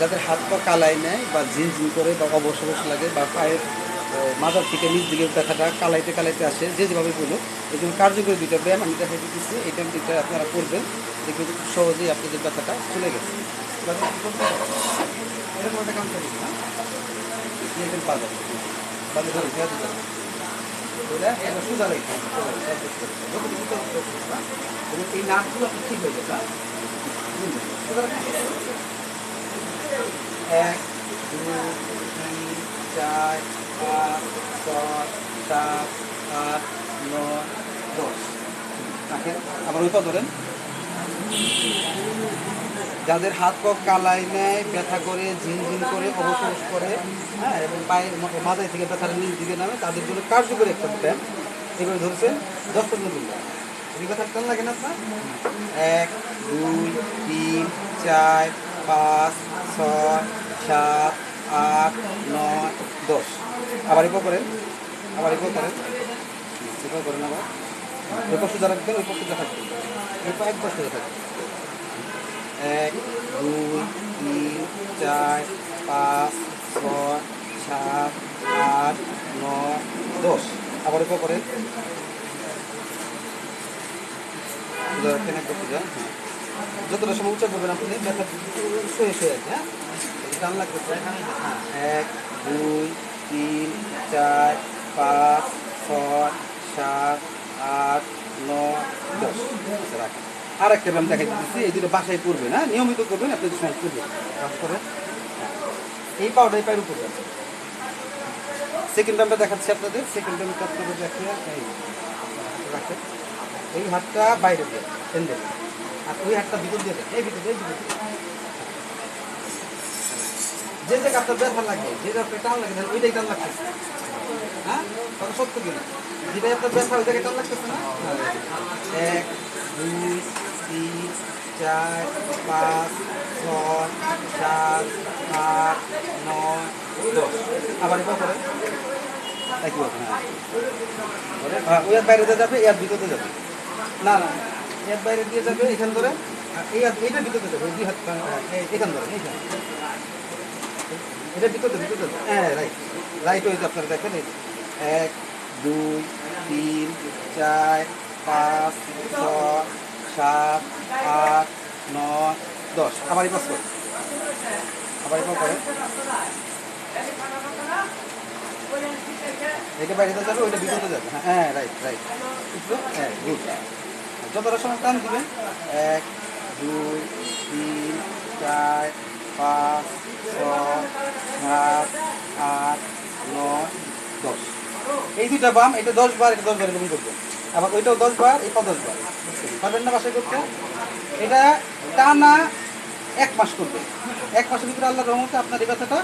যাদের হাত পা কালাই নেয় বা ঝিন ঝিন করে বা অবশ লাগে বা পায়ের মাথার থেকে নিচ দিকে ব্যথাটা কালাইতে কালাইতে আসে, যে যেভাবে বলো এই জন্য কার্যকরী দুইটা ব্যায়াম, আমি দেখা দিচ্ছি এই ব্যায়াম দুইটা আপনারা করবেন। দেখবেন খুব সহজেই আপনাদের ব্যথাটা চলে গেছে। এরকম একটা কাম না। এই ঠিক হয়ে যাবে। এক, দুই, তিন, চার, পাঁচ, ছয়, সাত, আট, নয়, দশ। রাখেন আবার ওই ধরেন। যাদের হাত পা কালাই নেয়, ব্যথা করে, ঝিনঝিন করে অবসর করে হ্যাঁ এবং পায়ের মা- মাথায় থেকে ব্যথার নিচ দিকে নামে, তাদের জন্য কার্যকরী একটা ব্যায়াম। এভাবে ধরছেন দশ পনেরো দিন এই কথা লাগে না আপনার? এক, দুই, তিন, চার পাঁচ, ছয়, সাত, আট, নয়, দশ। আবার এরপর করেন। আবার এরপর করেন। এরপর করেন আবার। এরপর সোজা রাখবেন ওই পর সোজা থাকবেন এরপর একবার সোজা থাকবেন এক, দুই, তিন, চার, পাঁচ, ছয়, সাত, আট, নয়, দশ। আবার এরপর করেন। রাখেন একবার সোজা হ্যাঁ। যতটা সময় উচ্চার করবেন আপনি ব্যথা শুয়ে শুয়ে আছে হ্যাঁ টান লাগতেছে হ্যাঁ এক দুই তিন চার পাঁচ ছয় সাত আট নয় দশ। আচ্ছা, রাখেন। আর একটা ব্যায়াম দেখাই দিচ্ছি এই দুটো বাসায় পড়বে না? নিয়মিত করবেন আপনি সময় করবেন কাজ করে হ্যাঁ। এই পাউডার পায়ের উপর সেকেন্ড ব্যায়ামটা দেখাচ্ছি আপনাদের সেকেন্ড ব্যায়ামটা আপনাদের দেখে রাখেন। এই হাতটা বাইরে দিয়ে আর ওই হাতটা ভিতর দিয়ে এই ভিতর এই ভিতর দিয়ে। যে জায়গা আপনার ব্যথা লাগে, যে জায়গা টান লাগে ওইটাই টান লাগতেছে হ্যাঁ? কথা সত্য কিনা যেটাই আপনার ব্যথা ওই জায়গায় টান লাগতেছে না? এক, দুই, তিন, চার, পাঁচ, ছয়, সাত, আট, নয়, দশ। আবার এবার করে। একই কথা। ওই বাইরে যাবে, এর ভিতরে যাবে। না না। এর বাইরে দিয়ে যাবে এখান ধরে, আর এই এইটার ভিতরে যাবে দুই হাত এখান ধরে এইখান এটা ভিতরে ভিতরে হ্যাঁ রাইট রাইট হয়েছে আপনারা দেখেন। এক, দুই, তিন, চার, পাঁচ, ছয়, সাত, আট, নয়, দশ। আবার এই পাস করে। আবার এই করে। এটা বাইরে যাবে, ওইটা ভিতরে যাবে। হ্যাঁ রাইট রাইট হ্যাঁ গুড যতটা সময় টান দিবেন, এক, দুই, তিন, চার, পাঁচ, ছয়, সাত, আট, নয়, দশ। এই দুইটা বাম, এটা দশ বার, এটা দশ বার এরকম করব আবার ওইটাও দশ বার এটা দশ বার। পারবেন না বাসায় করতে? এটা টানা এক মাস করবে। এক মাসের ভিতরে আল্লাহ রহমতে আপনার এই ব্যথাটা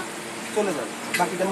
চলে যাবে। বাকিটা